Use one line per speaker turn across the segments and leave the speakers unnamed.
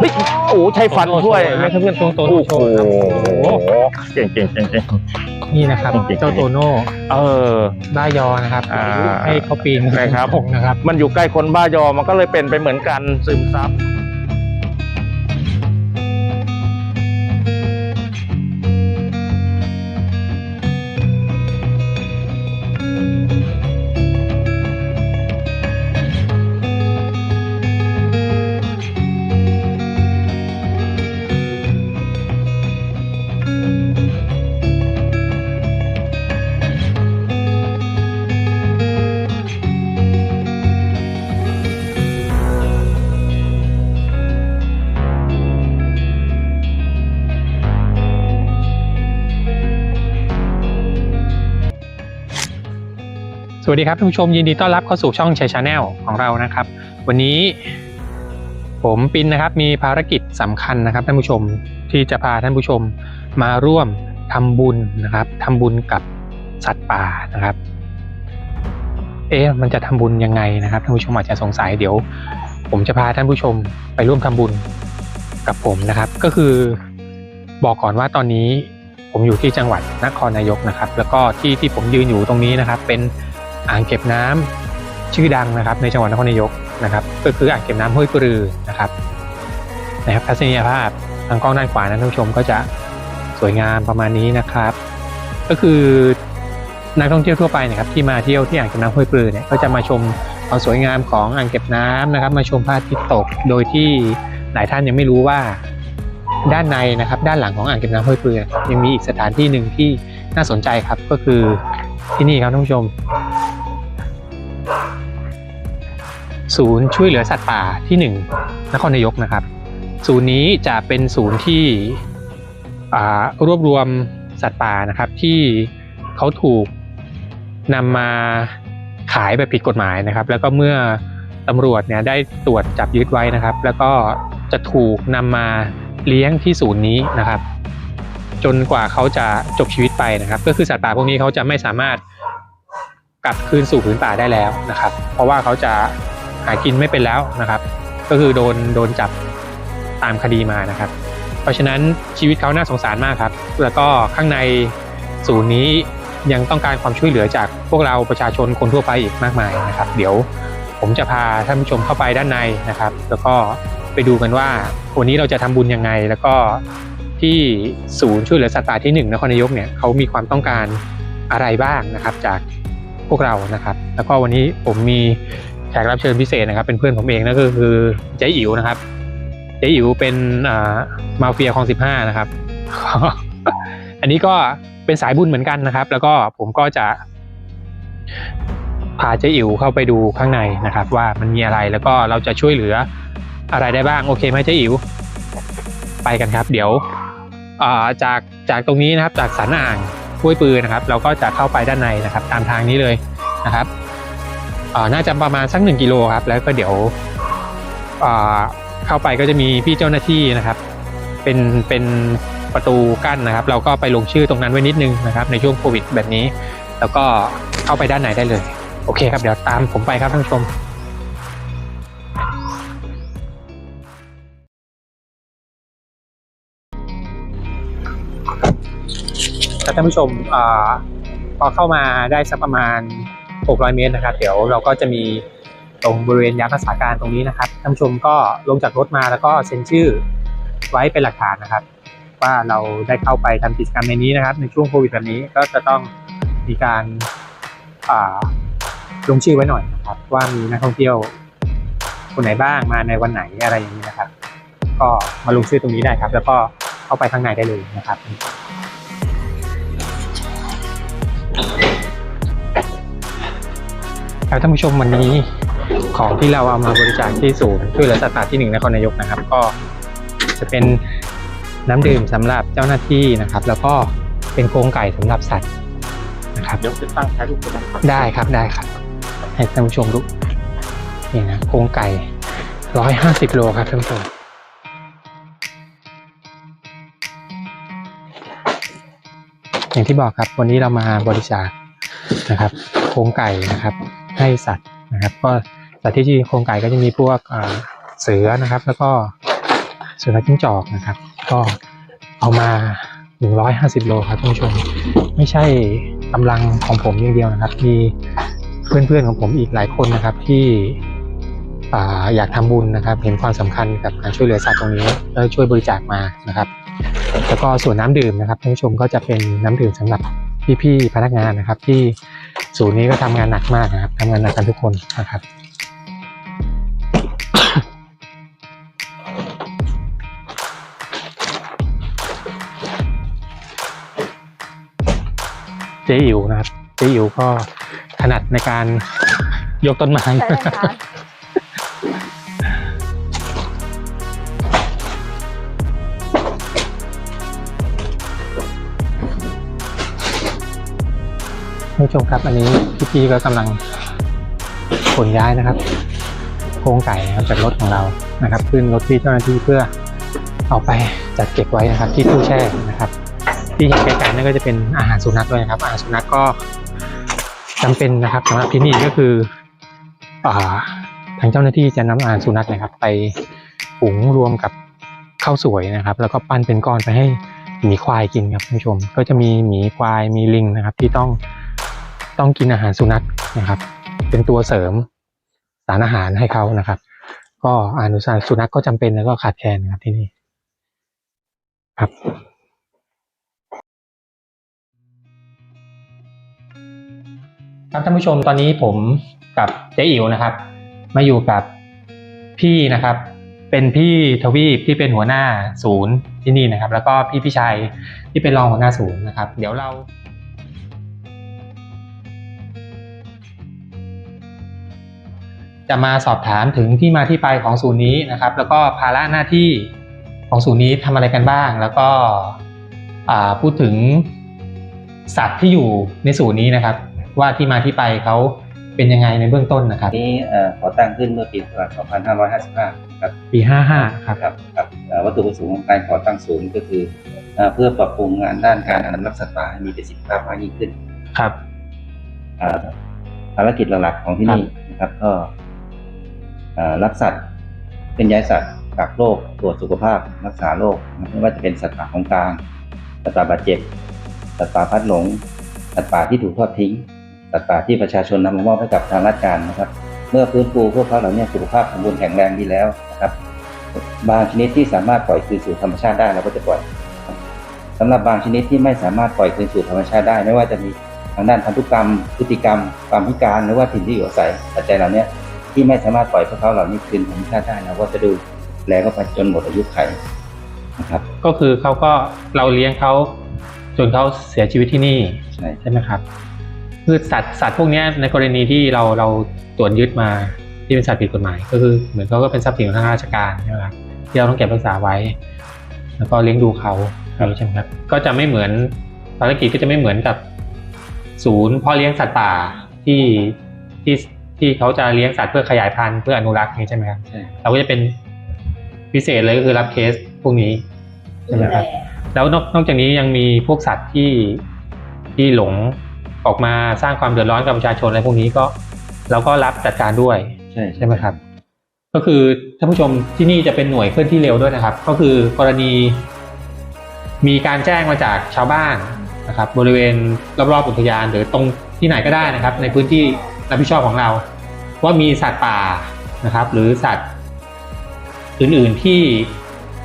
เฮ้ยโอ้ใช้ฟันช่วย
ไม่ใช่เพื่อนตัวโต
โอ้
โช
โห
ว์ครับโอ้โห
เก่งเก่งเก่งเก่ง
นี่นะครับ
จริงๆ
เจ้าโตโน่
เออ
บ้ายอนะครับ
อ่า
ให้เขาปีน
นะครับ
ผมนะครับ
มันอยู่ใกล้คนบ้ายอมันก็เลยเป็นไปเหมือนกันซึมซับ
สวัสดีครับท่านผู้ชมยินดีต้อนรับเข้าสู่ช่องชัยชาแนลของเรานะครับ วันนี้ผมปินนะครับมีภารกิจสำคัญนะครับท่านผู้ชมที่จะพาท่านผู้ชมมาร่วมทำบุญนะครับทำบุญกับสัตว์ป่านะครับ เอ๊ะมันจะทำบุญยังไงนะครับท่านผู้ชมอาจจะสงสัยเดี๋ยว ผมจะพาท่านผู้ชมไปร่วมทำบุญกับผมนะครับ ก็คือบอกก่อนว่าตอนนี้ผมอยู่ที่จังหวัดนครนายกนะครับ แล้วก็ที่ที่ผมยืนอยู่ตรงนี้นะครับ เป็น อ่างเก็บน้ำชื่อดังนะครับ ในจังหวัดนครนายกนะครับ ก็คืออ่างเก็บน้ำห้วยปรือนะครับนะครับทัศนียภาพทางกล้องด้านขวานะท่านผู้ชมก็จะสวยงามประมาณนี้นะครับ ก็คือนักท่องเที่ยวทั่วไปนะครับที่มาเที่ยวที่อ่างเก็บน้ำห้วยปรือเนี่ยก็จะมาชมความสวยงามของอ่างเก็บน้ำนะครับ มาชมพระอาทิตย์ตก โดยที่หลายท่านยังไม่รู้ว่าด้านในนะครับ ด้านหลังของอ่างเก็บน้ำห้วยปรือยังมีอีกสถานที่หนึ่งที่น่าสนใจครับก็คือที่นี่ครับท่านผู้ชม ศูนย์ช่วยเหลือสัตว์ป่าที่ 1 นครนายกนะครับ ศูนย์นี้จะเป็นศูนย์ที่รวบรวมสัตว์ป่านะครับที่เขาถูกนำมาขายแบบผิดกฎหมายนะครับ แล้วก็เมื่อตำรวจเนี่ยได้ตรวจจับยึดไว้นะครับ แล้วก็จะถูกนำมาเลี้ยงที่ศูนย์นี้นะครับ จนกว่าเขาจะจบชีวิตไปนะครับ ก็คือสัตว์ป่าพวกนี้เขาจะไม่สามารถกลับคืนสู่ผืนป่าได้แล้วนะครับ เพราะว่าเขาจะ หากินไม่เป็นแล้วนะครับ ก็คือโดนโดนจับตามคดีมานะครับ เพราะฉะนั้นชีวิตเขาน่าสงสารมากครับ แล้วก็ข้างในศูนย์นี้ยังต้องการความช่วยเหลือจากพวกเราประชาชนคนทั่วไปอีกมากมายนะครับ เดี๋ยวผมจะพาท่านผู้ชมเข้าไปด้านในนะครับ แล้วก็ไปดูกันว่าวันนี้เราจะทำบุญยังไง แล้วก็ที่ศูนย์ช่วยเหลือสัตว์ป่าที่หนึ่งนครนายกเนี่ยเขามีความต้องการอะไรบ้างนะครับจากพวกเรานะครับ แล้วก็วันนี้ผมมี แขกรับเชิญพิเศษนะครับเป็นเพื่อนผมเองนั่นก็คือเจ๊อิ๋วนะครับเจ๊อิ๋วเป็นอ่ามาเฟียของสิบห้านะครับ อันนี้ก็เป็นสายบุญเหมือนกันนะครับ แล้วก็ผมก็จะพาเจ๊อิ๋วเข้าไปดูข้างในนะครับ ว่ามันมีอะไรแล้วก็เราจะช่วยเหลืออะไรได้บ้างโอเคไหมเจ๊อิ๋วไปกันครับ เดี๋ยวจากจากตรงนี้นะครับจากสันอ่างห้วยปืนนะครับ เราก็จะเข้าไปด้านในนะครับ ตามทางนี้เลยนะครับ น่าจะประมาณสักหนึ่งกิโลครับ แล้วก็เดี๋ยวเข้าไปก็จะมีพี่เจ้าหน้าที่นะครับ เป็นเป็นประตูกั้นนะครับ เราก็ไปลงชื่อตรงนั้นไว้นิดนึงนะครับในช่วงโควิดแบบนี้ แล้วก็เข้าไปด้านในได้เลย โอเคครับเดี๋ยวตามผมไปครับท่านผู้ชมครับท่านผู้ชมอ่าพอเข้ามาได้สักประมาณ 600 เมตรนะครับ เดี๋ยวเราก็จะมีตรงบริเวณยามรักษาการตรงนี้นะครับท่านผู้ชมก็ลงจากรถมาแล้วก็เซ็นชื่อไว้เป็นหลักฐานนะครับ ว่าเราได้เข้าไปทำกิจกรรมในนี้นะครับ ในช่วงโควิดแบบนี้ก็จะต้องมีการาลงชื่อไว้หน่อยนะครับ ว่ามีนักท่องเที่ยวคนไหนบ้างมาในวันไหนอะไรอย่างนี้นะครับ ก็มาลงชื่อตรงนี้ได้ครับ แล้วก็เข้าไปข้างในได้เลยนะครับ ครับท่านผู้ชมวันนี้ของที่เราเอามาบริจาคที่ศูนย์ช่วยเหลือสัตว์ป่าที่หนึ่งนครนายกนะครับ ก็จะเป็นน้ำดื่มสำหรับเจ้าหน้าที่นะครับ แล้วก็เป็นโครงไก่สำหรับสัตว์นะครับ
เดี๋ยวจะตั้งใช้รูปกัน
ได้ครับได้ครับ ให้ท่านผู้ชมดูนี่นะโครงไก่ร้อยห้าสิบโลครับท่านผู้ชมอย่างที่บอกครับวันนี้เรามาบริจาคนะครับโครงไก่นะครับ ให้สัตว์นะครับ ก็สัตว์ที่ที่โครงไก่ก็จะมีพวกเสือนะครับ แล้วก็สุนัขจิ้งจอกนะครับ ก็เอามา 150 โลครับท่านผู้ชม ไม่ใช่กำลังของผมอย่างเดียวนะครับ มีเพื่อนๆของผมอีกหลายคนนะครับที่ออยากทำบุญนะครับ เห็นความสำคัญกับการช่วยเหลือสัตว์ตรงนี้แล้วช่วยบริจาคมานะครับ แล้วก็ส่วนน้ำดื่มนะครับท่านผู้ชมก็จะเป็นน้ำดื่มสำหรับพี่ๆพนักงานนะครับ ที่ ศูนย์นี้ก็ทำงานหนักมากนะครับทำงานหนักกันทุกคนนะครับเจ๊อิ๋วนะครับเจ๊อิ๋วก็ถนัดในการยกต้นไม้ ผู้ชมครับ อันนี้พี่ๆก็กำลังขนย้ายนะครับ โครงไก่นะครับจากรถของเรานะครับ ขึ้นรถที่เจ้าหน้าที่เพื่อเอาไปจัดเก็บไว้นะครับ ที่ตู้แช่นะครับ ที่เห็นไกลๆนั่นก็จะเป็นอาหารสุนัขด้วยนะครับ อาหารสุนัขก็จำเป็นนะครับสำหรับที่นี่ก็คืออ่าทางเจ้าหน้าที่จะนำอาหารสุนัขนะครับ ไปหุงรวมกับข้าวสวยนะครับ แล้วก็ปั้นเป็นก้อนไปให้หมีควายกินครับท่านผู้ชม ก็จะมีหมีควายมีลิงนะครับ ที่ต้อง ต้องกินอาหารสุนัขนะครับ เป็นตัวเสริมสารอาหารให้เขานะครับ ก็อาหารสุนัขก็จำเป็นแล้วก็ขาดแคลนครับที่นี่ครับครับท่านผู้ชมตอนนี้ผมกับเจ๊อิ๋วนะครับ มาอยู่กับพี่นะครับ เป็นพี่ทวีปที่เป็นหัวหน้าศูนย์ที่นี่นะครับ แล้วก็พี่พี่ชัยที่เป็นรองหัวหน้าศูนย์นะครับ เดี๋ยวเรา จะมาสอบถามถึงที่มาที่ไปของศูนย์นี้นะครับ แล้วก็ภาระหน้าที่ของศูนย์นี้ทำอะไรกันบ้าง แล้วก็อ่าพูดถึงสัตว์ที่อยู่ในศูนย์นี้นะครับ ว่าที่มาที่ไปเขาเป็นยังไงในเบื้องต้นนะครับ
นี้เอ่อก่อตั้งขึ้นเมื่อปีพุทธศักราช2555ครับ
ปีห้าห้าครับ
ครับครับเอ่อวัตถุประสงค์ของการก่อตั้งศูนย์ก็คือเอ่อเพื่อปรับปรุงงานด้านการอนุรักษ์สัตว์ป่าให้มีประสิทธิภาพมากยิ่งขึ้น
ครับ
เอ่อภารกิจหลักๆของที่นี่นะครับก็เอ่อ รักสัตว์เป็นย้ายสัตว์กักโรคตรวจสุขภาพรักษาโรคไม่ว่าจะเป็นสัตว์ป่าของกลางสัตว์ป่าบาดเจ็บสัตว์ป่าพัดหลงสัตว์ป่าที่ถูกทอดทิ้งสัตว์ป่าที่ประชาชนนำมามอบให้กับทางราชการนะครับ เมื่อฟื้นฟูพวกเขาเหล่านี้สุขภาพสมบูรณ์แข็งแรงดีแล้วนะครับ บางชนิดที่สามารถปล่อยคืนสู่ธรรมชาติได้เราก็จะปล่อยครับสำหรับบางชนิดที่ไม่สามารถปล่อยคืนสู่ธรรมชาติได้ ไม่ว่าจะมีทางด้านพันธุกรรมพฤติกรรมความพิการหรือว่าถิ่นที่อยู่อาศัยปัจจัยเหล่านี้ ที่ไม่สามารถปล่อยพวกเขาเหล่านี้คืนธรรมชาติได้เราก็จะดูแลเขาไปจนหมดอายุไขนะครับ
ก็คือเขาก็เราเลี้ยงเขาจนเขาเสียชีวิตที่นี่
ใช่
ใช่ไหมครับคือสัตว์สัตว์พวกเนี้ยในกรณีที่เราเราตรวจยึดมาที่เป็นสัตว์ผิดกฎหมาย ก็คือเหมือนเขาก็เป็นทรัพย์สินของทางราชการใช่ไหมครับที่เราต้องเก็บรักษาไว้ แล้วก็เลี้ยงดูเขาอย่างนี้ใช่ไหมครับ ก็จะไม่เหมือนภารกิจก็จะไม่เหมือนกับ ศูนย์พ่อเลี้ยงสัตว์ป่าที่ที่ ที่เขาจะเลี้ยงสัตว์เพื่อขยายพันธุ์เพื่ออนุรักษ์นี่ใช่ไหมครับ
ใช่
เราก็จะเป็นพิเศษเลยก็คือรับเคสพวกนี้ใช่ไหมครับแล้วนอกนอกจากนี้ยังมีพวกสัตว์ที่ที่หลงออกมาสร้างความเดือดร้อนกับประชาชนอะไรพวกนี้ก็เราก็รับจัดการด้วย
ใช่
ใช่ไหมครับ ก็คือท่านผู้ชมที่นี่จะเป็นหน่วยเคลื่อนที่เร็วด้วยนะครับ ก็คือกรณี มีการแจ้งมาจากชาวบ้านนะครับ บริเวณรอบๆอุทยานหรือตรงที่ไหนก็ได้นะครับ ในพื้นที่รับผิดชอบของเรา ว่ามีสัตว์ป่านะครับ หรือสัตว์อื่นๆที่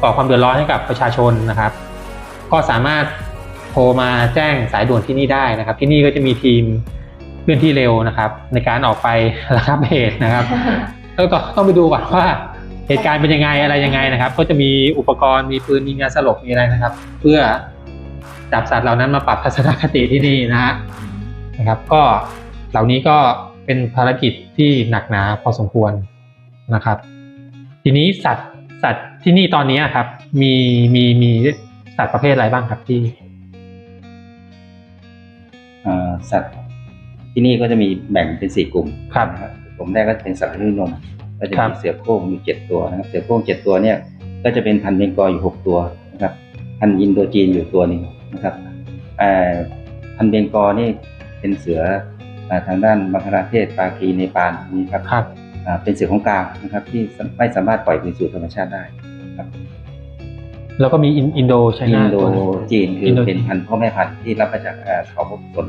ก่อความเดือดร้อนให้กับประชาชนนะครับ ก็สามารถโทรมาแจ้งสายด่วนที่นี่ได้นะครับ ที่นี่ก็จะมีทีมเคลื่อนที่เร็วนะครับ ในการออกไประงับเหตุนะครับแล้วก็ต้องไปดูก่อนว่าเหตุการณ์เป็นยังไงอะไรยังไงนะครับ ก็จะมีอุปกรณ์มีปืนมียาสลบมีอะไรนะครับ เพื่อจับสัตว์เหล่านั้นมาปรับทัศนคติที่นี่นะฮะนะครับ ก็เหล่านี้ก็ เป็นภารกิจที่หนักหนาพอสมควรนะครับ ทีนี้สัตว์สัตว์ที่นี่ตอนนี้ครับ มีมีมีสัตว์ประเภทอะไรบ้างครับที่
เอ่อสัตว์ที่นี่ก็จะมีแบ่งเป็นสี่กลุ่ม
ครับ
นะครับกลุ่มแรกก็จะเป็นสัตว์ลื่นนมก็จะ
ครั
มี
บ
เสือโคร่งอยู่เจ็ดตัวนะครับ เสือโคร่งเจ็ดตัวเนี่ย ก็จะเป็นพันธุ์เบงกอลอยู่หกตัวนะครับ พันธุ์อินโดจีนอยู่ตัวหนึ่งนะครับเอ่อพันธุ์เบงกอลนี่เป็นเสืออ่า ทางด้านบังคลาเทศปากีเนปาลนี่ครับ
ครับ
อ่าเป็นเสือของกลางนะครับที่ไม่สามารถปล่อยคืนสู่ธรรมชาติได้ครับ
แล้วก็มีอินอินโดไช
อิ
น่าน
โด
ตัวหนึ่ง
จีนคื
อิ
อน
โด
เป็นพันธุ์พ่อแม่พันธุ์ที่รับมาจากเอ่อเขาพบตน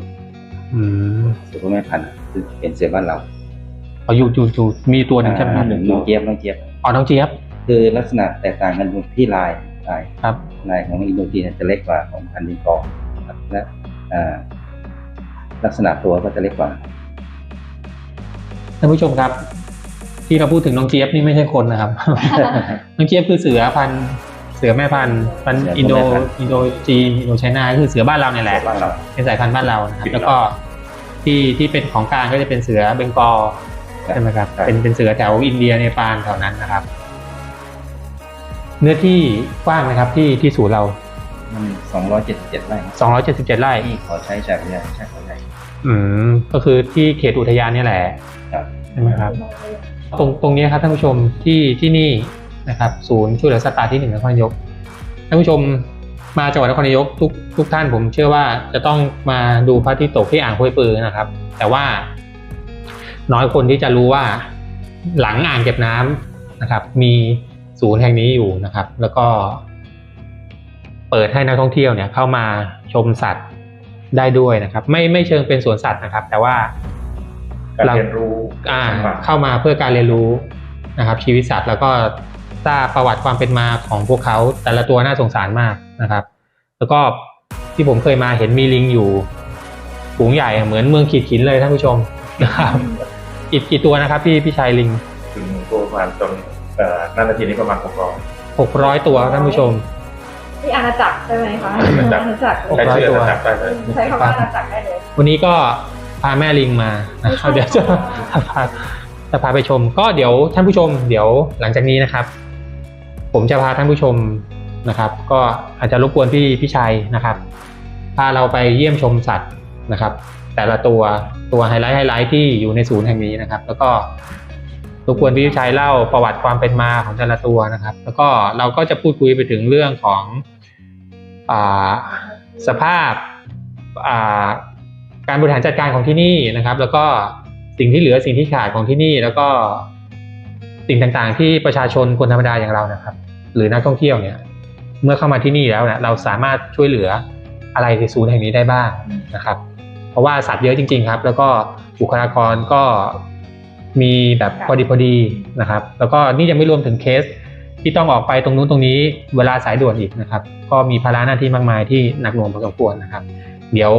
อืม
สือพ่อแม่พันธุ์คือเป็นเสือบ้านเรา
เอาอยู่อยู่อยู่มีตัวหนึ่งใช่ไหมครับ
อ่าน้องเจี๊ยบน้องเจี๊ยบ
อ๋อน้องเจี๊ยบ
คือลักษณะแตกต่างกันที่ลายลาย
ครับ
ลายของอินโดจีนจะเล็กกว่าของพันธุ์ดินกอครับและอ่า ลักษณะตัวก็จะเล็กกว่า
ท่านผู้ชมครับ ที่เราพูดถึงน้องเจี๊ยบนี่ไม่ใช่คนนะครับ น้องเจี๊ยบคือเสือพันธุ์เสือแม่พันธุ์พันธุ์
เสือ
อินโด
แม่พันธุ์
อินโดจีนอินโดไชน่าคือเสือบ้านเราเนี่ยแหละ
บ้านเรา
เป็นสายพันธุ์บ้านเรานะครับ แล้วก็ที่ที่เป็นของกลางก็จะเป็นเสือเบงกอลใช่ไหมครับ
ใช่
เป็นเป็นเสือแถวอินเดียเนปาลแถวนั้นนะครับ เนื้อที่กว้างนะครับที่ที่ศูนย์เรา
มันสองร้อยเจ็ดสิบเจ็ดไร่ครับ
277ไร่
ที่ขอใช้จากวิทยาใช้ขอใช้
อืมก็คือที่เขตอุทยานเนี่ยแหละ
ครับ
ใช่ไหมครับ ตรงตรงนี้ครับท่านผู้ชมที่ที่นี่นะครับ ศูนย์ช่วยเหลือสัตว์ป่าที่หนึ่งนครนายกท่านผู้ชมมาจังหวัดนครนายกทุกทุกท่านผมเชื่อว่าจะต้องมาดูพระอาทิตย์ตกที่อ่างห้วยปือนะครับ แต่ว่า น้อยคนที่จะรู้ว่าหลังอ่างเก็บน้ำนะครับ มีศูนย์แห่งนี้อยู่นะครับ แล้วก็ เปิดให้นักท่องเที่ยวเนี่ยเข้ามาชมสัตว์ ได้ด้วยนะครับ ไม่ไม่เชิงเป็นสวนสัตว์นะครับ แต่ว่า
การเรียนรู้
อ่า
สัมผัส
เข้ามาเพื่อการเรียนรู้นะครับ ชีวิตสัตว์แล้วก็ทราบประวัติความเป็นมาของพวกเขาแต่ละตัวน่าสงสารมากนะครับ แล้วก็ที่ผมเคยมาเห็นมีลิงอยู่ฝูงใหญ่เหมือนเมืองขีดขินเลยท่านผู้ชมนะครับกี่กี่ตัวนะครับพี่พี่ชายลิง
ถึงตัวประมาณจนเอ่อนาทีนี้ประมาณหกร้อย
หกร้อยตัวท่านผู้ชม
ที่อาณาจักรใช่ไหมคะ
อาณาจักร
อาณาจักร
หก
ใช้
ร้อย
ชื่อ
ตัว
จับได้เลย
ใช้คำว่าอาณาจักรได้เลย
วันนี้ก็พาแม่ลิงมานะครับ
ไม่
เดี๋ยว
ใช่
จะพาจะพาไปชม ก็เดี๋ยวท่านผู้ชม เดี๋ยวหลังจากนี้นะครับ ผมจะพาท่านผู้ชมนะครับ ก็อาจจะรบกวนพี่พี่ชัยนะครับ พาเราไปเยี่ยมชมสัตว์นะครับ แต่ละตัวตัวไฮไลท์ไฮไลท์ที่อยู่ในศูนย์แห่งนี้นะครับ แล้วก็ รบกวนพี่ชัยเล่าประวัติความเป็นมาของแต่ละตัวนะครับ แล้วก็เราก็จะพูดคุยไปถึงเรื่องของอสภาพการบริหารจัดการของที่นี่นะครับ แล้วก็สิ่งที่เหลือสิ่งที่ขาดของที่นี่ แล้วก็สิ่งต่างๆ ที่ประชาชนคนธรรมดาอย่างเรานะครับ หรือนักท่องเที่ยวเนี่ย เมื่อเข้ามาที่นี่แล้วเนี่ยเราสามารถช่วยเหลืออะไรในศูนย์แห่งนี้ได้บ้างนะครับ เพราะว่าสัตว์เยอะจริง ๆ ครับ แล้วก็บุคลากรก็ มีแบบพอดีพอดีนะครับ แล้วก็นี่ยังไม่รวมถึงเคสที่ต้องออกไปตรงนู้นตรงนี้เวลาสายด่วนอีกนะครับ ก็มีภาระหน้าที่มากมายที่หนักหน่วงพอสมควรนะครับ เดี๋ยว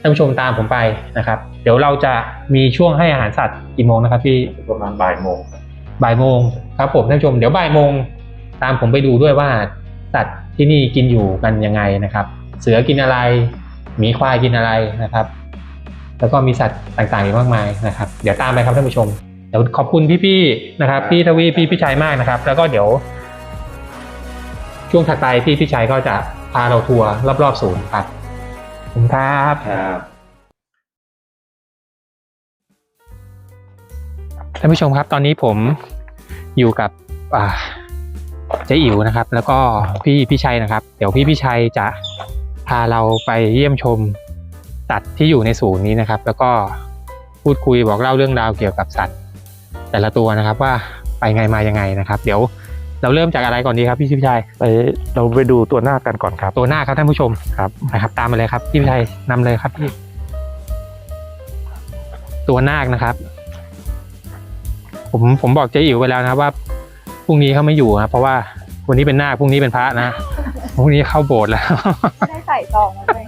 ท่านผู้ชมตามผมไปนะครับ เดี๋ยวเราจะมีช่วงให้อาหารสัตว์กี่โมงนะครับพี่
ประมาณบ่ายโมงครับ
บ่ายโมงครับผมท่านผู้ชมเดี๋ยวบ่ายโมงตามผมไปดูด้วยว่าสัตว์ที่นี่กินอยู่กันยังไงนะครับ เสือกินอะไรหมีควายกินอะไรนะครับ แล้วก็มีสัตว์ต่างๆอีกมากมายนะครับ เดี๋ยวตามไปครับท่านผู้ชม เดี๋ยวขอบคุณพี่ๆนะครับ พี่ทวีพี่พี่ชัยมากนะครับ แล้วก็เดี๋ยว ช่วงถัดไปพี่พี่ชัยก็จะพาเราทัวร์รอบๆศูนย์ครับขอบคุณครับ
ครับ
ท่านผู้ชมครับตอนนี้ผมอยู่กับอ่าเจ๊อิ๋วนะครับ แล้วก็พี่พี่ชัยนะครับ เดี๋ยวพี่พี่ชัยจะพาเราไปเยี่ยมชม สัตว์ที่อยู่ในศูนย์นี้นะครับ แล้วก็พูดคุยบอกเล่าเรื่องราวเกี่ยวกับสัตว์ แต่ละตัวนะครับว่าไปไงมายังไงนะครับ เดี๋ยวเราเริ่มจากอะไรก่อนดีครับพี่พี่ชัย
ไปเราไปดูตัวหน้ากันก่อนครับ
ตัวหน้าครับท่านผู้ชม
ครับ
นะครับ ตามมาเลยครับพี่พี่ชัยนำเลยครับพี่ตัวนาคนะครับ ผมผมบอกเจ๊อิ๋วไปแล้วนะครับว่าพรุ่งนี้เขาไม่อยู่ครับเพราะว่าวันนี้เป็นนาคพรุ่งนี้เป็นพระนะพรุ่งนี้เข้าโบสถ์แล้ว
ไม่ได้ใส่ซองมาด้วย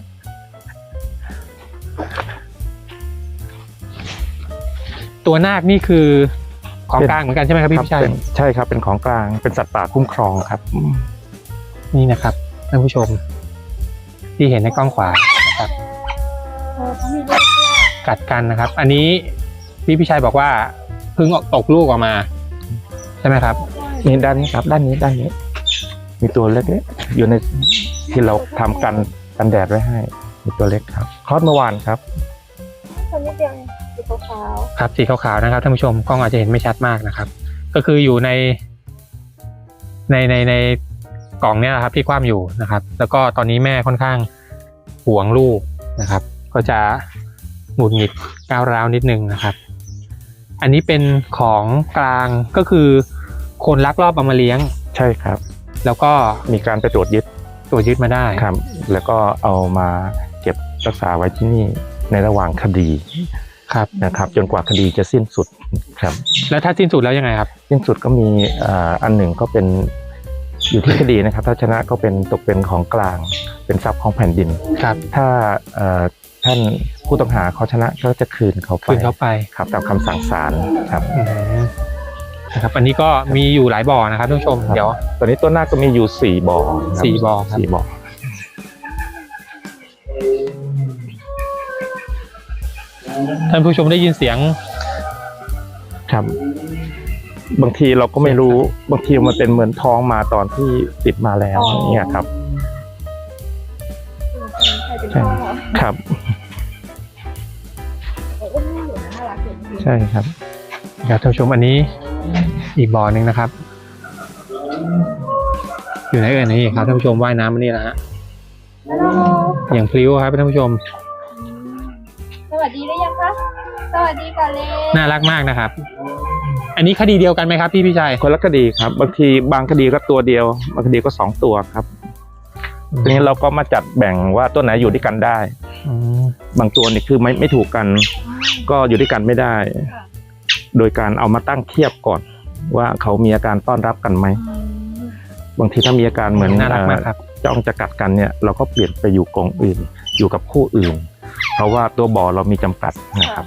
ตัวนาคนี่คือของกลางเหมือนกันใช่ไหมครับพี่
ครับ
พี่ชัย
เป็นใช่ครับเป็นของกลางเป็นสัตว์ป่าคุ้มครองครับ
นี่นะครับท่านผู้ชม ที่เห็นในกล้องขวานะครับ
เออเขามีลูกด้วย
กัดกันนะครับ อันนี้พี่พี่ชัยบอกว่าเพิ่งออกตกลูกออกมา ใช่ไหมครับ
นี่ด้านนี้ครับ ด้านนี้ด้านนี้ มีตัวเล็กๆอยู่ในที่เราทำกันกันแดดไว้ให้ มีตัวเล็กครับคลอดเมื่อวานครับ
คนนิดเดียวเอง สีขาว
ครับสีขาวๆนะครับท่านผู้ชมกล้องอาจจะเห็นไม่ชัดมากนะครับ ก็คืออยู่ใน ในในในกล่องเนี้ยนะครับที่คว่ำอยู่นะครับ แล้วก็ตอนนี้แม่ค่อนข้างห่วงลูกนะครับ ก็จะหงุดหงิดก้าวร้าวนิดนึงนะครับ อันนี้เป็นของกลางก็คือคนลักลอบเอามาเลี้ยง
ใช่ครับ
แล้วก็
มีการไปตรวจยึด
ตรวจยึดมาได้
ครับ แล้วก็เอามาเก็บรักษาไว้ที่นี่ในระหว่างคดี
ครับ
นะครับ จนกว่าคดีจะสิ้นสุดครับ
แล้วถ้าสิ้นสุดแล้วยังไงครับ
สิ้นสุดก็มีอ่าอันหนึ่งก็เป็นอยู่ที่คดีนะครับ ถ้าชนะก็เป็นตกเป็นของกลาง เป็นทรัพย์ของแผ่นดิน
ครับ
ถ้าเอ่อท่านผู้ต้องหาเขาชนะก็จะคืนเขาไป
คืนเขาไป
ครับตามคำสั่งศาลครับ
อืมนะครับอันนี้ก็มีอยู่หลายบ่อนะครับท่านผู้ชม
ครับ
เดี๋ยว
ตัวนี้ต้นหน้าก็มีอยู่สี่บ่อครับ
สี่บ่อครับ
สี่บ่อ
ท่านผู้ชมได้ยินเสียง
ครับ บางทีเราก็ไม่รู้ บางทีมันเป็นเหมือนท้องมาตอนที่ติดมาแล้ว
อ๋อ
อย่างเนี่ยครับ
ใครเป็นพ่อ
ครับ
โอ้อุ้มอยู่นะน่ารักอยู่จริง
ใช่ครับ
เดี๋ยวท่านผู้ชมอันนี้อีกบ่อหนึ่งนะครับ อยู่ไหนเอ่ยนี่ครับท่านผู้ชมว่ายน้ำมานี่นะฮะ
ฮัลโหล
อย่างพลิ้วครับท่านผู้ชม
ส วัสดีได้ยังคะสวัสดีก่อนเลย
น่ารักมากนะครับ อันนี้คดีเดียวกันไหมครับพี่พี่ชัย
คนละคดีครับ บางทีบางคดีก็ตัวเดียว บางคดีก็สองตัวครับทีนี้เราก็มาจัดแบ่งว่าตัวไหนอยู่ด้วยกันได้
อืม
บางตัวนี่คือไม่ไม่ถูกกัน ก็อยู่ด้วยกันไม่ได้ โดยการเอามาตั้งเทียบก่อน ว่าเขามีอาการต้อนรับกันไหมบางทีถ้ามีอาการเหมือน
น่ารักมากครับ
เอ่อจ้องจะกัดกันเนี่ย เราก็เปลี่ยนไปอยู่กรงอื่น อยู่กับคู่อื่น เพราะว่าตัวบ่อเรามีจำกัดนะครับ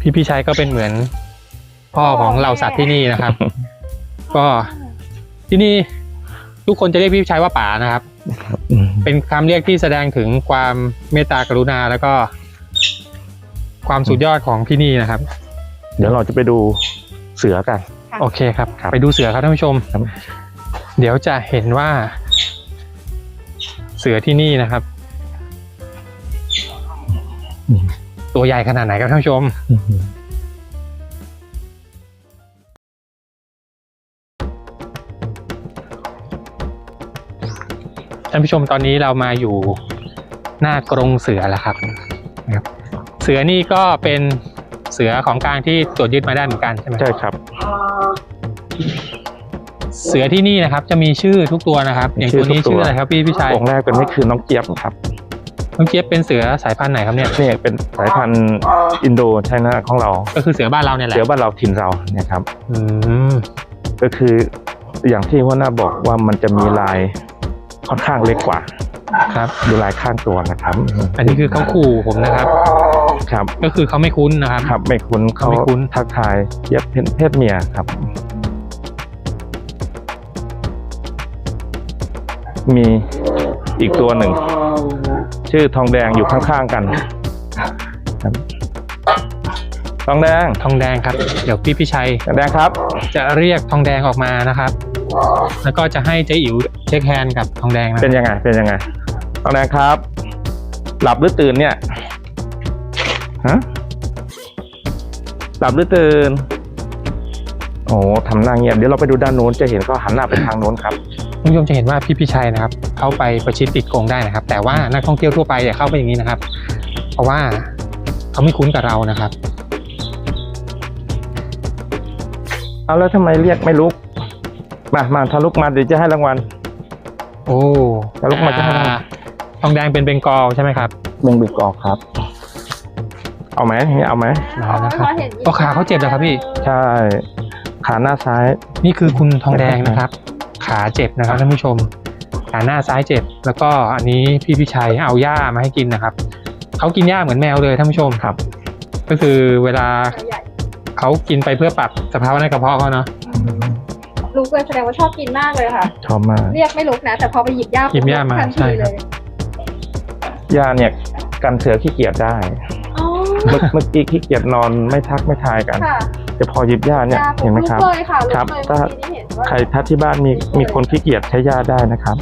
พี่พี่ชัยก็เป็นเหมือน พ่อของเราสัตว์ที่นี่นะครับ ก็ที่นี่ทุกคนจะเรียกพี่ชัยว่าป๋านะครับ
อืม
เป็นคำเรียกที่แสดงถึงความเมตตากรุณาแล้วก็ ความสุดยอดของที่นี่นะครับ
เดี๋ยวเราจะไปดูเสือกัน
โอเคครับ
ครับ
ไปดูเสือครับท่านผู้ชม
ครับ
เดี๋ยวจะเห็นว่า เสือที่นี่นะครับ ตัวใหญ่ขนาดไหนครับท่านผู้ชมท่านผู้ชมตอนนี้เรามาอยู่หน้ากรงเสือแล้วครับนะครับ เสือนี่ก็เป็นเสือของกลางที่ตรวจยึดมาได้เหมือนกันใช่ไหม
ใช่ครับ
เสือที่นี่นะครับ จะมีชื่อทุกตัวนะครับ อย่างตัวนี้
ชื่อทุกตัว
ชื่ออะไรครับพี่พี่ชาย
องค์แรกเป็นนี่คือน้องเจี๊ยบครับ
น้องเจี๊ยบเป็นเสือสายพันธุ์ไหนครับเนี่ย
นี่เป็นสายพันธุ์อินโดไชน่าของเรา
ก็คือเสือบ้านเราเนี่ยแหละ
เสือบ้านเราถิ่นเราเนี่ยครับ
อืม
ก็คืออย่างที่หัวหน้าบอกว่ามันจะมีลายค่อนข้างเล็กกว่า
ครับ
ดูลายข้างตัวนะครับ
อันนี้คือเขาขู่ผมนะครับ
ครับ
ก็คือเขาไม่คุ้นนะครับ
ครับ ไม่คุ้นเขา
ไม่คุ้น
ทักทายเย็บเพศเพศเมียครับ มีอีกตัวหนึ่ง ชื่อทองแดงอยู่ข้างๆกันครับทองแดง
ทองแดงครับ เดี๋ยวพี่พี่ชัย
ทองแดงครับ
จะเรียกทองแดงออกมานะครับ แล้วก็จะให้เจ๊อิ๋วเช็คแฮนด์กับทองแดงนะ
เป็นยังไงเป็นยังไงทองแดงครับ หลับหรือตื่นเนี่ยฮะหลับหรือตื่นโอ้ทำหน้าเงียบเดี๋ยวเราไปดูด้านโน้นจะเห็นเขาหันหน้าไปทางโน้นครับ
คุณผู้ชมจะเห็นว่าพี่พี่ชัยนะครับ เข้าไปประชิดติดกรงได้นะครับ แต่ว่านักท่องเที่ยวทั่วไปอย่าเข้าไปอย่างนี้นะครับ เพราะว่าเขาไม่คุ้นกับเรานะครับ
เอาแล้วทำไมเรียกไม่ลุก มามาถ้าลุกมาเดี๋ยวจะให้รางวัล
โอ้
แล้วลูกมาจะให้ทำไง
อ่าทองแดงเป็นเบงกอลใช่ไหมครับ
เบงบิกออกครับ เอาไหมอย่างนี้เอาไหม
เอาละครับ
พอเห็น
โอ้ขาเขาเจ็บเหรอครับพี่
ใช่ ขาหน้าซ้าย
นี่คือคุณทองแดงนะครับ ขาเจ็บนะครับท่านผู้ชม ขาหน้าซ้ายเจ็บ แล้วก็อันนี้พี่พิชัยเอาหญ้ามาให้กินนะครับเขากินหญ้าเหมือนแมวเลยท่านผู้ชม
ครับ
ก็คือเวลา
ใหญ่
เขากินไปเพื่อปรับสภาวะในกระเพาะเขาเนาะ
ลุกเลยแสดงว่าชอบกินมากเลยค่ะ
ชอบมาก
เรียกไม่ลุกนะ แต่พอไปหยิบย่า
หยิบหญ้ามา
ทัน
ใช่
ที
ค
เล
รับ
ย
ยาเนี่ยกันเสือขี้เกียจได้
อ๋อ
เมื่อเมื่อกี้ขี้เกียจนอนไม่ทักไม่ทายกัน
ค่ะ
แต่พอหยิบยาเนี่ย
ย่า
เห็นไหมครับ
ลุกเลยค่ะลุก
ครับ
เลย
ถ้า
เมื่อกี้นี่เห็นว่า
ใครถ้าที่บ้านมีมีคนขี้เกียจใช้ยาได้นะครับ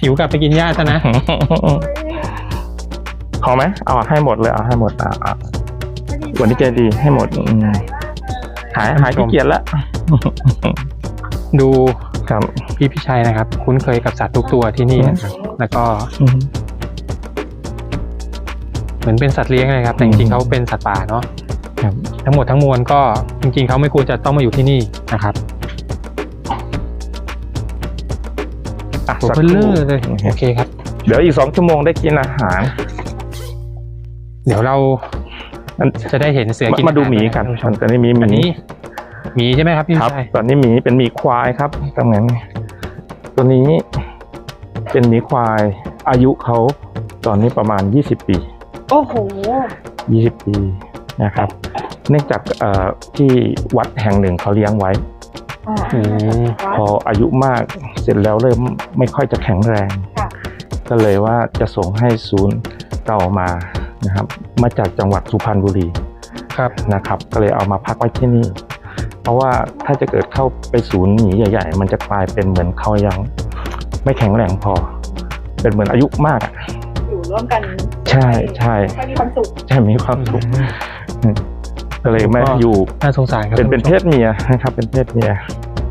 หิวกลับไปกินหญ้าซะนะ
พอไหมเอาให้หมดเลยเอาให้หมดอะอะวันนี้ใจดีให้หมดอืมหายหายขี้เกียจแล้ว
ดู
ครับ
พี่พิชัยนะครับ คุ้นเคยกับสัตว์ทุกตัวที่นี่นะครับแล้วก็
อืม
เหมือนเป็นสัตว์เลี้ยงเลยครับ แต่จริงๆเขาเป็นสัตว์ป่าเนาะ
ครับ
ทั้งหมดทั้งมวลก็จริงๆเขาไม่ควรจะต้องมาอยู่ที่นี่นะครับ
อะ
ตัว
สัก
เบ
ค
ลเล
รู่
อร์เลยโอเคครับ
เดี๋ยวอีกสองชั่วโมงได้กินอาหาร
เดี๋ยวเรา
อัน
จะได้เห็นเสือ
มา
กิน
มาดูหมีกัน
อาหาร
ตอนนี้มีห
อัน
มี
นี้หมีใช่ไหมครับพี่
ครับ
ชาย
ตอนนี้หมีเป็นหมีควายครับตำแหน่งตัวนี้เป็นหมีควายอายุเขาตอนนี้ประมาณ20ปี
โอ้โห
20 ปีนะครับ เนื่องจากเอ่อที่วัดแห่งหนึ่งเขาเลี้ยงไว้
อืม
พออายุมากเสร็จแล้วเริ่มไม่ค่อยจะแข็งแรง
ค่ะ
ก็เลยว่าจะส่งให้ศูนย์เก่ามานะครับมาจากจังหวัดสุพรรณบุรี
ครับ
นะครับ ก็เลยเอามาพักไว้ที่นี่ เพราะว่าถ้าจะเกิดเข้าไปศูนย์หมีใหญ่ ๆ มันจะกลายเป็นเหมือนเขายัง ไม่แข็งแรงพอ เป็นเหมือนอายุมากอะ
อยู่ร่วมกัน
ใช่ใช่
ไม่มีความสุข
ใช่มีความสุขก็เลยไม่
ก็
อยู่
น่าสงสารครับ
เป็นเป็นเพ
ท่า
ศเมียนะครับ เป็นเพศเมีย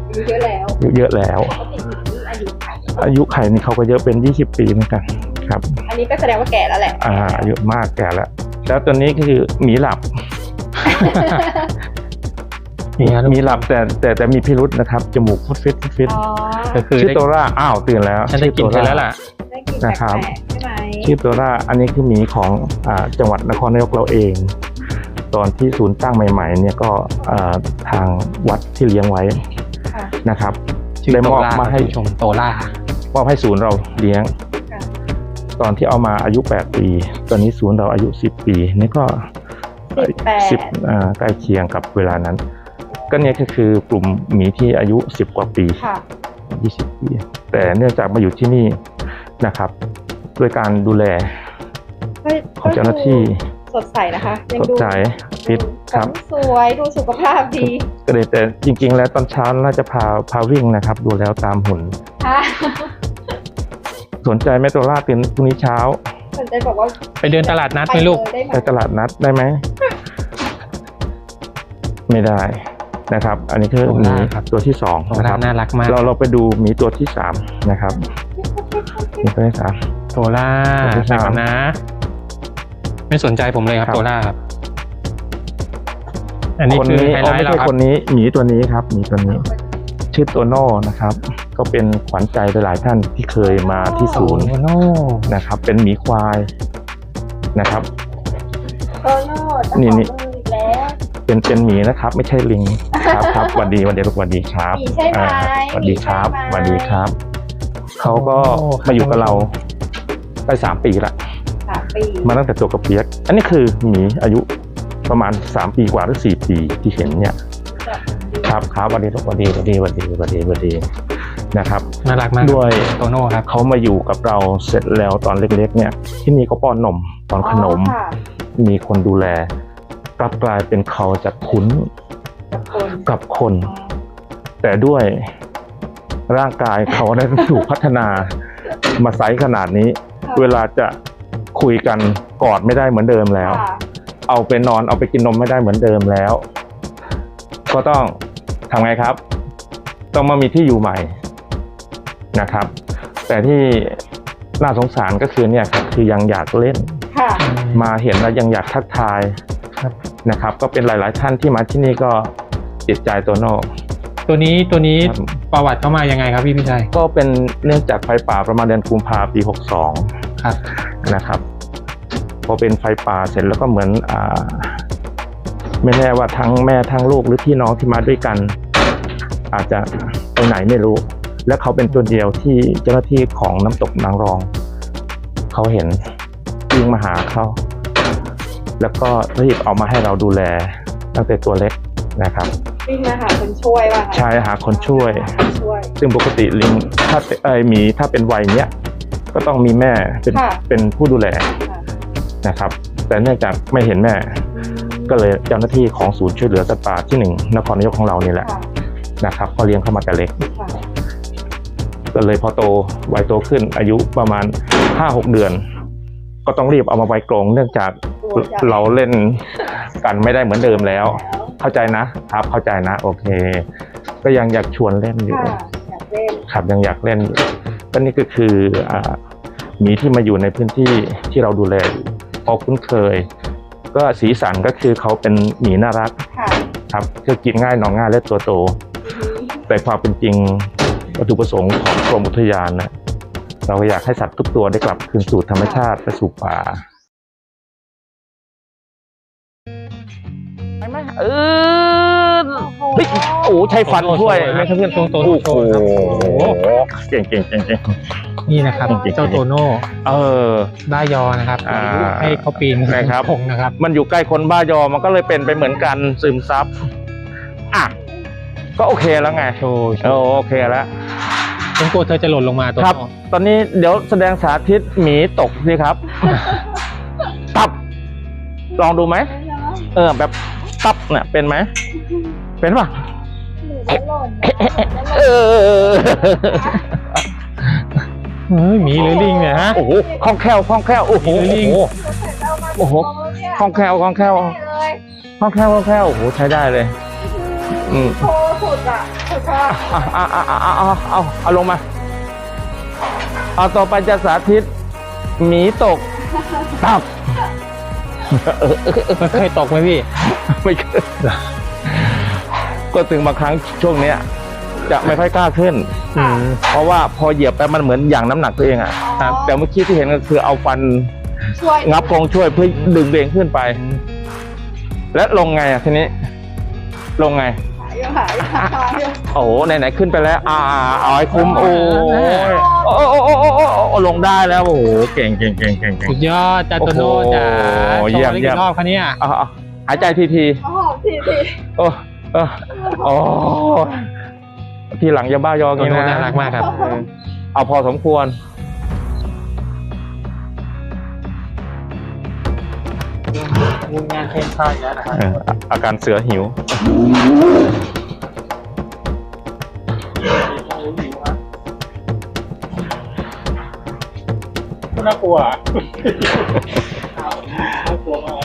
อายุเยอะแล้ว
อายุเยอะแล้ว
ปกติหมีอายุไข
อายุไขนี่เขาก็เยอะเป็น20ปีเหมือนกันครับ
อันนี้ก็แสดงว่าแก่แล้วแหละ
อ่าอายุมากแก่แล้วแล้วตัวนี้ก็คือหมีหลับ
หมีครับ
มีหลับแต่แต่แต่มีพิรุษนะครับจมูกฟุดฟิตฟุดฟิต
อ๋อ
ก็คือ
ชื่อ
ได้
โตราอ้าวตื่นแล้ว
ฉันได้กินไปแล้วล่ะ
ได้ กลินแปล
นะครับ
กๆใช่ไหม
ชื่อโตราอันนี้คือหมีของอ่าจังหวัดนครนายกเราเอง ตอนที่ศูนย์ตั้งใหม่ๆ เนี่ยก็อ่าทางวัดที่เลี้ยงไว้
ค่ะ
นะครับ
ชื่อ
ได้
โต
มอบ
ล่า
มาให้
คุณผู้ชมโตล่าม
อบให้ศูนย์เราเลี้ยง
ค่ะ
ตอนที่เอามาอายุ 8 ปี ตอนนี้ศูนย์เราอายุ 10 ปี นี่ก็
สิบแปด
สิบอ่าใกล้เคียงกับเวลานั้น ก็เนี่ยก็คือกลุ่มหมีที่อายุ 10 กว่าปี
ค่ะ
20 ปี แต่เนื่องจากมาอยู่ที่นี่นะครับ ด้วยการดูแล
ก็
ของเจ้าหน้าที่
สดใสนะคะยัง
สด
ดู
ใจฟิตครับ
สวยดูสุขภาพดี
ก็เลยแต่จริง ๆ แล้วตอนเช้าน่าจะพาพาวิ่งนะครับ ดูแล้วตามหุ่น
ค่ะ
สนใจไหมตัวล่าตื่นพรุ่งนี้เช้า
สนใจบอกว่า
ไปเดินตลาดนัดไหมลูก
ไปเยได้ไหม
ไปตลาดนัดได้ไหม ไม่ได้ นะครับ อันนี้คือ
โต
หมี
ล่าครับ
ตัวที่สอง
โต
นะค
ล่า
รับ
น่ารักมาก
เราเราไปดูหมีตัวที่สามนะครับหมีตัวที่สาม
โตล่า
โตล่า
ไปก่อนนะ ไม่สนใจผมเลยครับ
ครับ
โตล่าครับอันนี้
คน
คือ
นี้
ไฮ
อ๋
ไล
อไม่
ท์เรา
ใช่
ครับ
คนนี้หมีตัวนี้ครับหมีตัวนี้ ชื่อโตโน่นะครับ ก็เป็นขวัญใจหลายๆท่านที่เคยมาที่ศูนย์
โตโน่
นะครับ เป็นหมีควายนะครับ
โตโน่เจ้า
นี่
ของ
นี่
มืออีกแล้ว
เป็นเป็นหมีนะครับ ไม่ใช่ลิงครับครับสวัสดีสวัสดีลูกสวัสดีครับ
หมีใช่ไหม
อ่าสวัสดีครับ
หมี
ส
ใช่ไหม
วัสดีครับเขาก็มาอยู่กับเราได้สามปีละ
สามปี
มาตั้งแต่ตัวกระเปียก อันนี้คือหมีอายุประมาณสามปีกว่าหรือสี่ปีที่เห็นเนี่ย
แบบดี
ครับครับสวัสดีลูกสวัสดีสวัสดีสวัสดีสวัสดีสวัสดีนะครับ
น่ารักมาก
ด้วย
โตโน่ครับ
เขามาอยู่กับเราเสร็จแล้วตอนเล็กๆ เนี่ย ที่นี่เขาป้อนนมตอนขนม
อ๋อค่ะ
มีคนดูแลก ลับกลายเป็นเขาจะคุ้น
กับคน
กับคน แต่ด้วยร่างกายเขาได้ถูกพัฒนามาไซส์ขนาดนี้ เวลาจะคุยกันกอดไม่ได้เหมือนเดิมแล้ว
ค่ะ
เอาไปนอนเอาไปกินนมไม่ได้เหมือนเดิมแล้ว ก็ต้องทำไงครับ ต้องมามีที่อยู่ใหม่นะครับ แต่ที่น่าสงสารก็คือเนี่ยครับคือยังอยากเล่น
ค่ะ
มาเห็นแล้วยังอยากทักทาย
ครับ
นะครับ ก็เป็นหลาย ๆ ท่านที่มาที่นี่ก็ติดใจตัวโน่
ตัวนี้ตัวนี้
ครับ
ประวัติเข้ามายังไงครับพี่พี่ชัย
ก็เป็นเนื่องจากไฟป่าประมาณเดือนกุมภาปี
ครับ
62 นะครับ พอเป็นไฟป่าเสร็จแล้วก็เหมือนอ่าไม่แน่ว่าทั้งแม่ทั้งลูกหรือพี่น้องที่มาด้วยกัน อาจจะไปไหนไม่รู้ และเขาเป็นตัวเดียวที่เจ้าหน้าที่ของน้ำตกนางรอง เขาเห็นวิ่งมาหาเขา แล้วก็รีบเอามาให้เราดูแลตั้งแต่ตัวเล็กนะครับ
วิ่งมาหาคนช่วยว่างั้น
ใช่หาคนช่วย
หาคนช่วย
ซึ่งปกติลิงถ้าเอยหมีถ้าเป็นวัยเนี้ยก็ต้องมีแม่เป็น
ค่ะ
เป็นผู้ดูแล
ค่ะ
นะครับ แต่เนื่องจากไม่เห็นแม่ ก็เลยเจ้าหน้าที่ของศูนย์ช่วยเหลือสัตว์ป่าที่หนึ่งนครนายกของเรานี่แหละ
ค่ะ
นะครับก็เลี้ยงเข้ามาแต่เล็ก
ค่ะ
ก็เลยพอโตวัยโตขึ้นอายุประมาณห้าหกเดือน ก็ต้องรีบเอามาไว้กรงเนื่องจาก
ตัวใหญ่
เราเล่นกันไม่ได้เหมือนเดิมแล้ว
แล้ว
เข้าใจนะครับ เข้าใจนะ โอเค ก็ยังอยากชวนเล่นอยู่
ค่ะอยากเล่น
ครับยังอยากเล่นอยู่ก็นี่ก็คืออ่าหมีที่มาอยู่ในพื้นที่ที่เราดูแลอยู่พอคุ้นเคย ก็สีสันก็คือเขาเป็นหมีน่ารัก
ค่ะ
ครับคือกินง่ายนอนง่ายและตัวโต แต่ความเป็นจริงวัตถุประสงค์ของกรมอุทยานนะเราอยากให้สัตว์ทุกตัวได้กลับคืนสู่ธรรมชาติและสู่ป่า เออเฮ้ยโอ้ใช้ฟันช่วยไหมครับเพื่อน
โตโต
โอ้
โต
โห
ครับโอ้โห
เก่งเก่งเก่งเก่ง
นี่นะครับ
จริงๆ
เจ้าโตโน่
เออ
บ้ายอนะครับ
อ่า
ให้เขาปีน
นะครับ
ผงนะครับ
มันอยู่ใกล้คนบ้ายอมันก็เลยเป็นไปเหมือนกันซึมซับอะก็โอเคแล้วไง
โชว์โช
โอ้
ว์
โอเคแล้ว
ผมกลัวเธอจะหล่นลงมาโต
ครับ
โน่
ตอนนี้เดี๋ยวแสดงสาธิตหมีตกสิครับตับ ลองดูไหม เออแบบ ตับเนี่ยเป็นไหม เป็นป่ะ
หนูจะหล่นนะ
เออ
เฮ้ยหมีหรือลิงเนี่ยฮะ
โอ้โหคล่องแคล่วคล่องแคล่วโอ้โห
มีลิง
โอ้โหคล่องแคล่วคล่องแคล่ว
เลย
คล่องแคล่วคล่องแคล่วโอ้โหใช้ได้เลยอืม
โชว์สุดอะสุดอะ
อะอะอะอะเอาเอาเอาลงมาเอาต่อไปจะสาธิตหมีตกตับ
มันเคยตกไหมพี่
ไม่เคยก็ถึงบางครั้งช่วงเนี้ย จะไม่ค่อยกล้าขึ้น
อืม
เพราะว่าพอเหยียบไปมันเหมือนอย่างน้ำหนักตัวเองอะ
ครับ
แต่เมื่อกี้ที่เห็นก็คือเอาฟัน
ช่วย
งับกองช่วยเพื่อดึงตัวเองขึ้นไป และลงไงอะทีนี้ ลงไง
ยอยู่หายอยู่หายอยู่
โอ้โหไหนๆขึ้นไปแล้ว อ่าเอาให้คุ้มโอ้ยโอ้โอ้โอ้โอ้โอ้โอ้ลงได้แล้วโอ้โหเก่งเก่งเก่งเก่งเก่ง
สุดยอดจ้าโตโน่
โอ้โห
จ๋าโช
เยี่ยม
ว์ได้
เยี่ยม
กี่รอบคะเนี่ย
เอาเอาหายใจทีที
อ๋อทีที
โอ้โอ้โอ้ทีหลังอย่าบ้ายอ
โต
งี้
โน่
นะ
น่ารักมากครับ
เออเอาพอสมควร
งานเทนท่าเยอะนะครับ
เอออาการเสือหิว
น่ากลัวน่ากลัวมาก